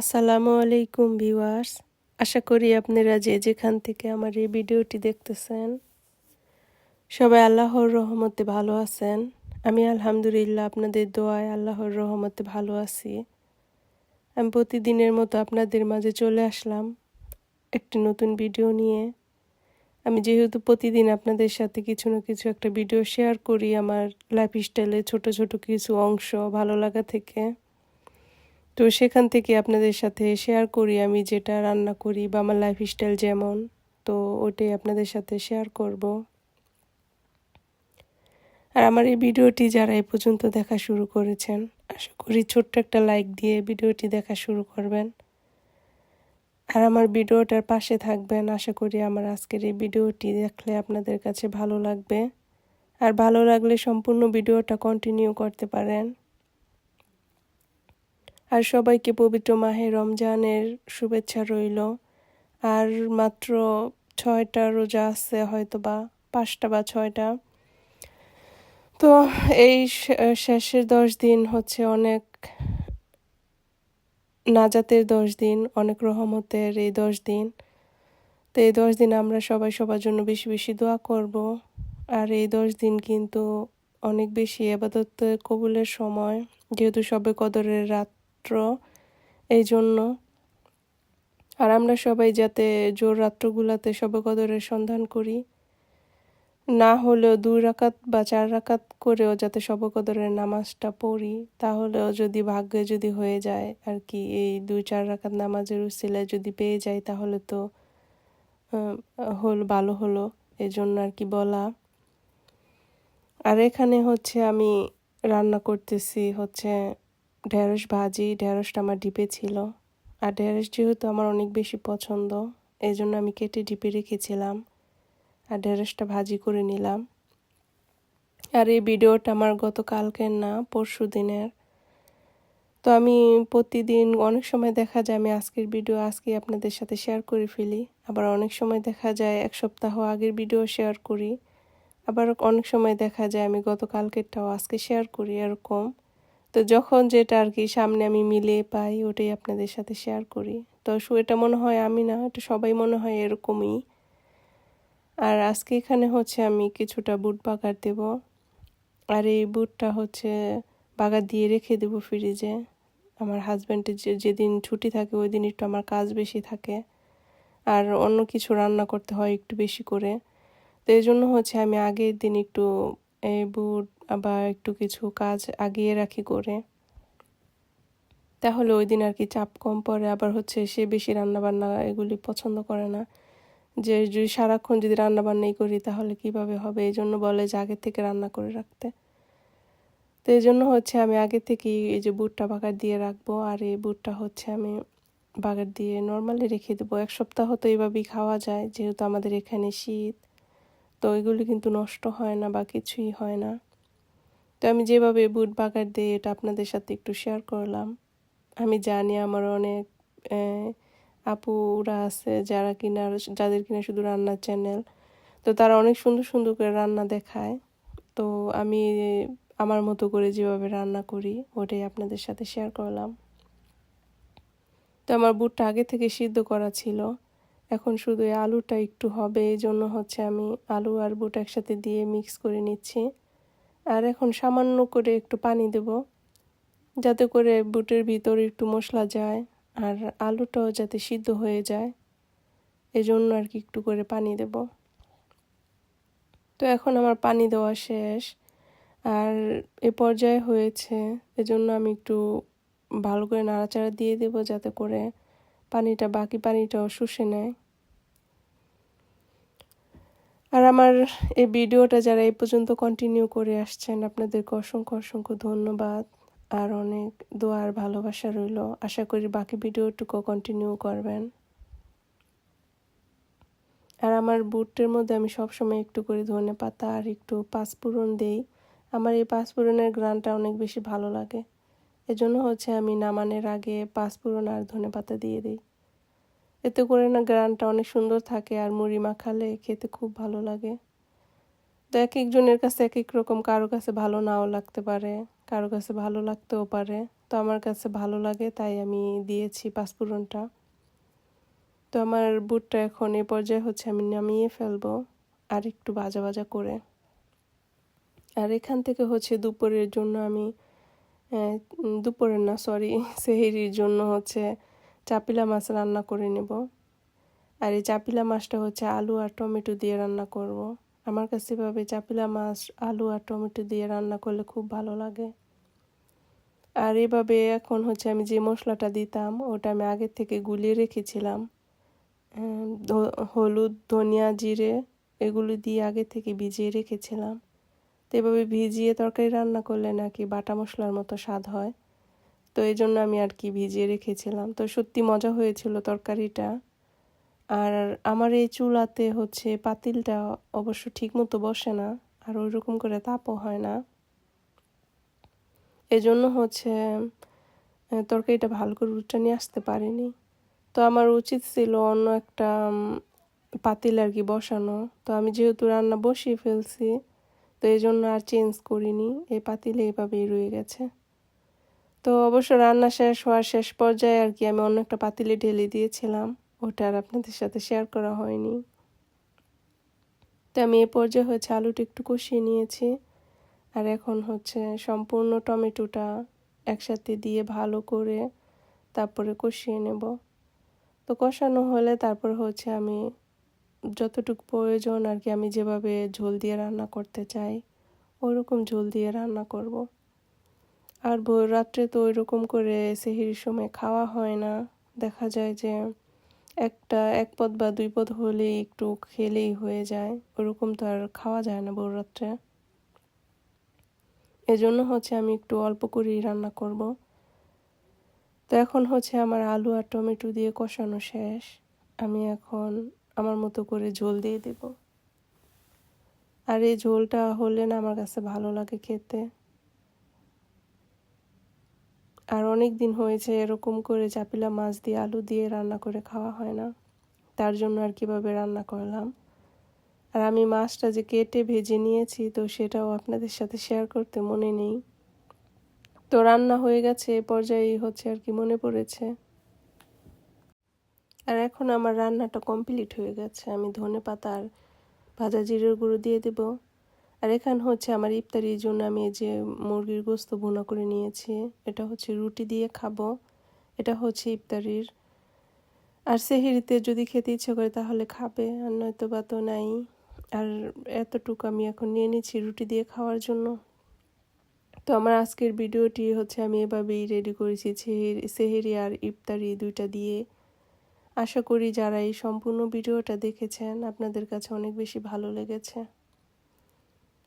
আসসালামু আলাইকুম ভিউয়ার্স। আশা করি আপনারা যে যেখান থেকে আমার এই ভিডিওটি দেখতেছেন, সবাই আল্লাহর রহমতে ভালো আছেন। আমি আলহামদুলিল্লাহ আপনাদের দোয়ায় আল্লাহর রহমতে ভালো আছি। আমি প্রতিদিনের মতো আপনাদের মাঝে চলে আসলাম একটি নতুন ভিডিও নিয়ে। আমি যেহেতু প্রতিদিন আপনাদের সাথে কিছু না কিছু একটা ভিডিও শেয়ার করি আমার লাইফ স্টাইলে ছোট ছোট কিছু অংশ ভালো লাগা থেকে। তো সেখান থেকে আপনাদের সাথে শেয়ার করি আমি যেটা রান্না করি বা আমার লাইফ স্টাইল যেমন। তো ওটাই আপনাদের সাথে শেয়ার করব। আর আমার এই ভিডিওটি যারা এই পর্যন্ত দেখা শুরু করেছেন, আশা করি ছোট্ট একটা লাইক দিয়ে ভিডিওটি দেখা শুরু করবেন। আর আমার ভিডিওটার পাশে থাকবেন, আশা করি আমার আজকের এই ভিডিওটি দেখলে আপনাদের কাছে ভালো লাগবে। আর ভালো লাগলে সম্পূর্ণ ভিডিওটা কন্টিনিউ করতে পারেন। আর সবাইকে পবিত্র মাহে রমজানের শুভেচ্ছা রইল। আর মাত্র ছয়টা রোজা আছে হয়তো বা পাঁচটা বা ছয়টা। তো এই শেষের দশ দিন হচ্ছে অনেক নাজাতের দশ দিন, অনেক রহমতের এই দশ দিন। তো এই দশ দিন আমরা সবাই সবার জন্য বেশি বেশি দোয়া করব। আর এই দশ দিন কিন্তু অনেক বেশি আবাদত কবুলের সময়, যেহেতু সবে কদরের রাত রাত্র এই জন্য আর আমরা সবাই যাতে জোর রাত্রগুলাতে সবে কদরের সন্ধান করি। না হলেও দুই রাকাত বা চার রাকাত করেও যাতে কদরের নামাজটা পড়ি, তাহলেও যদি ভাগ্যে যদি হয়ে যায় আর কি, এই দুই চার রাকাত নামাজের উসিলায় যদি পেয়ে যাই, তাহলে তো হল, ভালো হলো এই জন্য আর কি বলা। আর এখানে হচ্ছে আমি রান্না করতেছি হচ্ছে ঢেঁড়স ভাজি, ঢেঁড়সটা আমার ডিপে ছিল। আর ঢেঁড়স যেহেতু আমার অনেক বেশি পছন্দ এই জন্য আমি কেটে ডিপে রেখেছিলাম। আর ঢেঁড়সটা ভাজি করে নিলাম। আর এই ভিডিওটা আমার গতকালকের না, পরশু দিনের। তো আমি প্রতিদিন, অনেক সময় দেখা যায় আমি আজকের ভিডিও আজকে আপনাদের সাথে শেয়ার করে ফেলি। আবার অনেক সময় দেখা যায় এক সপ্তাহ আগের ভিডিও শেয়ার করি। আবার অনেক সময় দেখা যায় আমি গতকালকেরটাও আজকে শেয়ার করি এরকম। তো যখন যেটা আর কি সামনে আমি মিলে পাই, ওটাই আপনাদের সাথে শেয়ার করি। তো এটা মনে হয় আমি না, এটা সবাই মনে হয় এরকমই। আর আজকে এখানে হচ্ছে আমি কিছুটা বুট বাগার দেব। আর এই বুটটা হচ্ছে বাগার দিয়ে রেখে দেব ফ্রিজে আমার হাজব্যান্ডের যে, যেদিন ছুটি থাকে, ওই দিন একটু আমার কাজ বেশি থাকে। আর অন্য কিছু রান্না করতে হয় একটু বেশি করে। তো এই জন্য হচ্ছে আমি আগের দিন একটু এই বুট আবার একটু কিছু কাজ আগিয়ে রাখি করে। তাহলে ওই দিন আর কি চাপ কম পড়ে, আবার হচ্ছে সে বেশি রান্নাবান্না এগুলি পছন্দ করে না। যে যদি সারাক্ষণ যদি রান্নাবান্নাই করি, তাহলে কীভাবে হবে? এই জন্য বলে যে আগের থেকে রান্না করে রাখতে। তো এই জন্য হচ্ছে আমি আগে থেকেই এই যে বুটটা বাগার দিয়ে রাখব, আর এই বুটটা হচ্ছে আমি বাগার দিয়ে নর্মালি রেখে দেবো। এক সপ্তাহ তো এইভাবেই খাওয়া যায়, যেহেতু আমাদের এখানে শীত, তো এগুলি কিন্তু নষ্ট হয় না বা কিছুই হয় না। তো আমি যেভাবে বুট বাগার দিই এটা আপনাদের সাথে একটু শেয়ার করলাম, আমি জানি আমার অনেক আপুরা আছে যারা কিনা, যাদের কিনা শুধু রান্নার চ্যানেল তো তারা অনেক সুন্দর সুন্দর করে রান্না দেখায়। তো আমি আমার মতো করে যেভাবে রান্না করি, ওটাই আপনাদের সাথে শেয়ার করলাম। তো আমার বুটটা আগে থেকে সিদ্ধ করা ছিল, এখন শুধু আলুটা একটু হবে এই জন্য হচ্ছে আমি আলু আর বুট একসাথে দিয়ে মিক্স করে নিচ্ছি। আর এখন সামান্য করে একটু পানি দেব, যাতে করে বুটের ভিতরে একটু মশলা যায় আর আলুটাও যাতে সিদ্ধ হয়ে যায়। এজন্য আর কি একটু করে পানি দেব। তো এখন আমার পানি দেওয়া শেষ। আর এ পর্যায়ে হয়েছে, এজন্য আমি একটু ভালো করে নাড়াচাড়া দিয়ে দেব যাতে করে পানিটা, বাকি পানিটাও শুষে নেয়। আর আমার এই ভিডিওটা যারা এই পর্যন্ত কন্টিনিউ করে আসছেন, আপনাদেরকে অসংখ্য অসংখ্য ধন্যবাদ। আর অনেক দোয়ার ভালোবাসা রইল। আশা করি বাকি ভিডিওটুকু কন্টিনিউ করবেন। আর আমার বুটের মধ্যে আমি সবসময় একটু করে ধনে পাতা আর একটু পাঁচফোড়ন দেই। আমার এই পাঁচফোড়নের গ্রানটা অনেক বেশি ভালো লাগে। এজন্য হচ্ছে আমি নামানের আগে পাঁচফোড়ন আর ধনে পাতা দিয়ে দিই। এতে করে না গ্রানটা অনেক সুন্দর থাকে আর মুড়ি মাখালে খেতে খুব ভালো লাগে। তো এক একজনের কাছে এক এক রকম, কারও কাছে ভালো নাও লাগতে পারে, কারও কাছে ভালো লাগতেও পারে। তো আমার কাছে ভালো লাগে, তাই আমি দিয়েছি পাঁচফোড়নটা। তো আমার বুটটা এখন এই পর্যায়ে হচ্ছে আমি নামিয়ে ফেলব আর একটু বাজা বাজা করে। আর এখান থেকে হচ্ছে দুপুরের জন্য আমি দুপুরের না, সরি, সেহেরির জন্য হচ্ছে চাপিলা মাছ রান্না করে নেব। আর এই চাপিলা মাছটা হচ্ছে আলু আর টমেটো দিয়ে রান্না করব। আমার কাছে এভাবে চাপিলা মাছ, আলু আর টমেটো দিয়ে রান্না করলে খুব ভালো লাগে। আর এভাবে এখন হচ্ছে আমি যে মশলাটা দিতাম, ওটা আমি আগের থেকে গুলিয়ে রেখেছিলাম। হলুদ, ধনিয়া, জিরে এগুলো দিয়ে আগে থেকে ভিজিয়ে রেখেছিলাম। তো এভাবে ভিজিয়ে তরকারি রান্না করলে নাকি বাটা মশলার মতো স্বাদ হয়। তো এই জন্য আমি আর কি ভিজিয়ে রেখেছিলাম। তো সত্যি মজা হয়েছিল তরকারিটা। আর আমার এই চুলাতে হচ্ছে পাতিলটা অবশ্য ঠিক মতো বসে না, আর ওই রকম করে তাপও হয় না। এজন্য হচ্ছে তরকারিটা ভালো করে উঠটা নিয়ে আসতে পারিনি। তো আমার উচিত ছিল অন্য একটা পাতিল আর কি বসানো। তো আমি যেহেতু রান্না বসিয়ে ফেলছি, তো এই জন্য আর চেঞ্জ করিনি। এই পাতিলে এইভাবেই রয়ে গেছে। তো অবশ্য রান্না শেষ হওয়ার শেষ পর্যায়ে আর কি আমি অন্য একটা পাতিলে ঢেলে দিয়েছিলাম। ওটা আর আপনাদের সাথে শেয়ার করা হয়নি। তো আমি এ পর্যায়ে হচ্ছে আলুটা একটু কষিয়ে নিয়েছি। আর এখন হচ্ছে সম্পূর্ণ টমেটোটা একসাথে দিয়ে ভালো করে তারপরে কষিয়ে নেব। তো কষানো হলে তারপর হচ্ছে আমি যতটুকু প্রয়োজন আর কি আমি যেভাবে ঝোল দিয়ে রান্না করতে চাই, ওরকম ঝোল দিয়ে রান্না করব। আর ভোর রাত্রে তো ওই রকম করে সেহির সময় খাওয়া হয় না। দেখা যায় যে একটা, এক পদ বা দুই পদ হলেই একটু খেলেই হয়ে যায়। ওরকম তো আর খাওয়া যায় না ভোর রাত্রে। এজন্য হচ্ছে আমি একটু অল্প করেই রান্না করব। তো এখন হচ্ছে আমার আলু আর টমেটো দিয়ে কষানো শেষ। আমি এখন আমার মতো করে ঝোল দিয়ে দেব। আর এই ঝোলটা হলে না আমার কাছে ভালো লাগে খেতে। আর অনেক দিন হয়েছে এরকম করে চাপিলা মাছ দিয়ে, আলু দিয়ে রান্না করে খাওয়া হয় না। তার জন্য আর কীভাবে রান্না করলাম? আর আমি মাছটা যে কেটে ভেজে নিয়েছি, তো সেটাও আপনাদের সাথে শেয়ার করতে মনে নেই। তো রান্না হয়ে গেছে, এ পর্যায়ে হচ্ছে আর কি মনে পড়েছে। আর এখন আমার রান্নাটা কমপ্লিট হয়ে গেছে। আমি ধনে পাতার ভাজা জিরের গুঁড়ো দিয়ে দেব। আর এখানে হচ্ছে আমার ইফতারির জন্য আমি এই যে মুরগির গোস্ত ভুনা করে নিয়েছি, এটা হচ্ছে রুটি দিয়ে খাব, এটা হচ্ছে ইফতারির। আর সেহেরিতে যদি খেতে ইচ্ছে করে তাহলে খাবে, আর নয়তো বা তো নাই। আর এতটুকু আমি এখন নিয়ে নিচ্ছি রুটি দিয়ে খাওয়ার জন্য। তো আমার আজকের ভিডিওটি হচ্ছে আমি এভাবেই রেডি করেছি সেহেরি আর ইফতারি দুইটা দিয়ে। আশা করি যারা এই সম্পূর্ণ ভিডিওটা দেখেছেন, আপনাদের কাছে অনেক বেশি ভালো লেগেছে।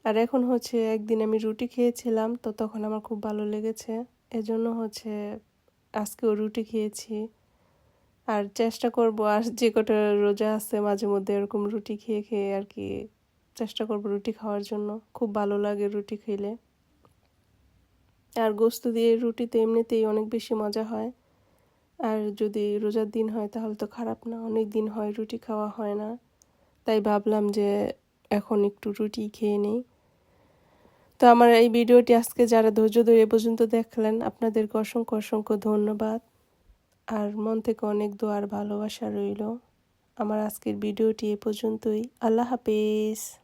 আর এখন হচ্ছে একদিন আমি রুটি খেয়েছিলাম, তো তখন আমার খুব ভালো লেগেছে। এজন্য হচ্ছে আজকেও রুটি খেয়েছি। আর চেষ্টা করব, আর যে কটা রোজা আছে মাঝে মধ্যে এরকম রুটি খেয়ে খেয়ে আর কি চেষ্টা করব রুটি খাওয়ার জন্য। খুব ভালো লাগে রুটি খেলে। আর গোস্ত দিয়ে রুটি তো এমনিতেই অনেক বেশি মজা হয়। আর যদি রোজার দিন হয় তাহলে তো খারাপ না, অনেক দিন হয় রুটি খাওয়া হয় না। তাই ভাবলাম যে এখন একটু রুটি খেয়ে নেই। তো আমার এই ভিডিওটি আজকে যারা ধৈর্য ধরে পর্যন্ত দেখলেন, আপনাদেরকে অসংখ্য অসংখ্য ধন্যবাদ। আর মন থেকে অনেক দোয়ার ভালোবাসা রইল। আমার আজকের ভিডিওটি এ পর্যন্তই। আল্লাহ হাফেজ।